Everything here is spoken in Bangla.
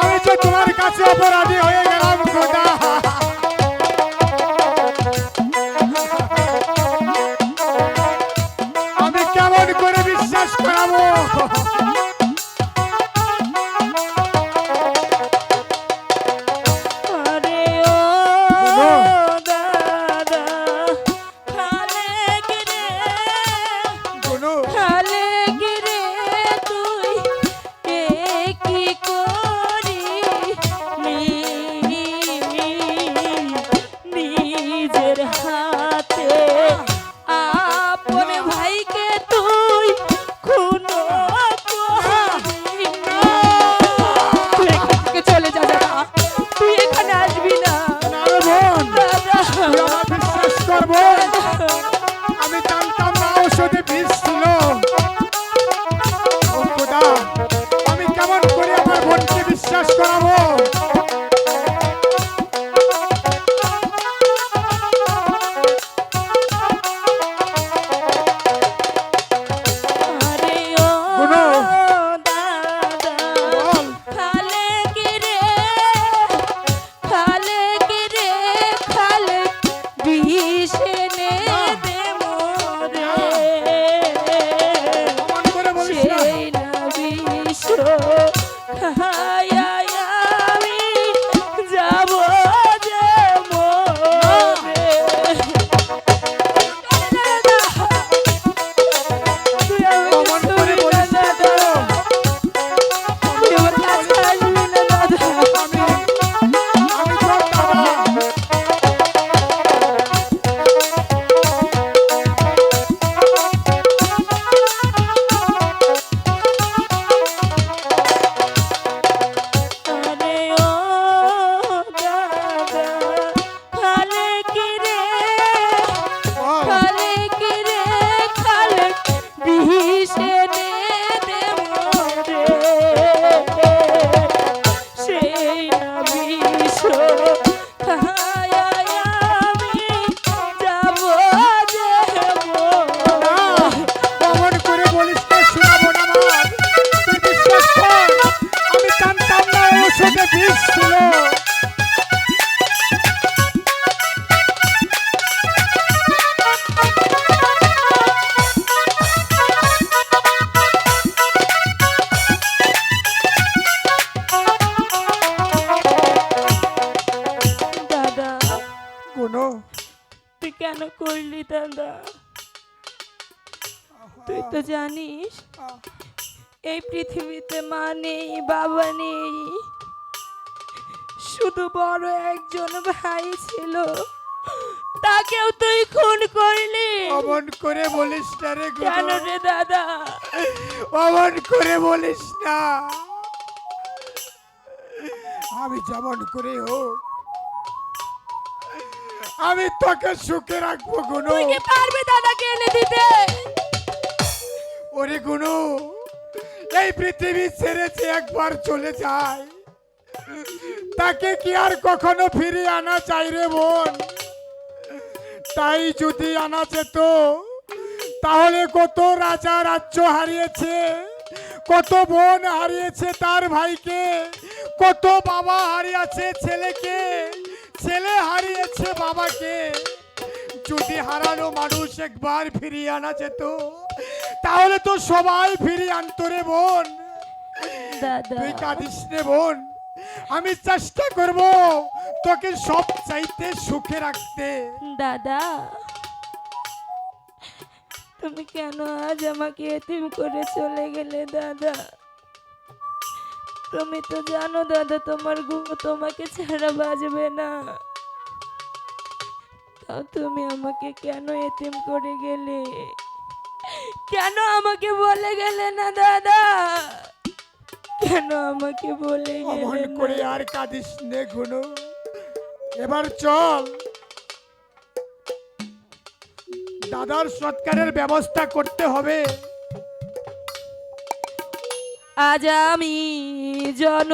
আমি তো তোমার কাছে অপরাধী Oh. না বিষ তুই কেন করলি দাদা? তুই তো জানিস এই পৃথিবীতে মা নেই বাবা নেই। শুধু বড় একজন ভাই ছিল। তাকেও তুই খুন করলি। অমন করে বলিস না রে কেন রে দাদা? অমন করে বলিস না। আমি যেমন করে হোক আমি তোকে সুখে রাখব গুনু। তুই কি পারবি দাদাকে এনে দিতে? ওরে গুনু এই পৃথিবী ছেড়ে যে একবার চলে যায় তাকে কি আর কখনো ফিরিয়ে আনা চাই রে বোন? তাই যদি আনা যেত তাহলে কত রাজা রাজ্য হারিয়েছে কত বোন হারিয়েছে তার ভাইকে কত বাবা হারিয়েছে ছেলেকে। ছেলে হারিয়েছে বাবাকে। যদি হারানো মানুষ একবার ফিরিয়ে আনা যেত তাহলে তো সবাই ফিরিয়ে আনতো রে বোন। দাদা। তুই কাঁদিস রে বোন। আমি চেষ্টা করব তোকে সব চাইতে সুখে রাখতে। দাদা তুমি কেন আজ আমাকে এতিম করে চলে গেলে দাদা? তুমি তো জানো দাদা তোমার গু তোমাকে ছাড়া বাজবে না। তাও তুমি আমাকে কেন এতিম করে গেলে? কেন আমাকে বলে গেলে না দাদা? কেন আমাকে বলে অমন গেলে করে আর কাঁদিস নে গুনু এবার চল। দাদার সৎকারের ব্যবস্থা করতে হবে। আজ আমি জন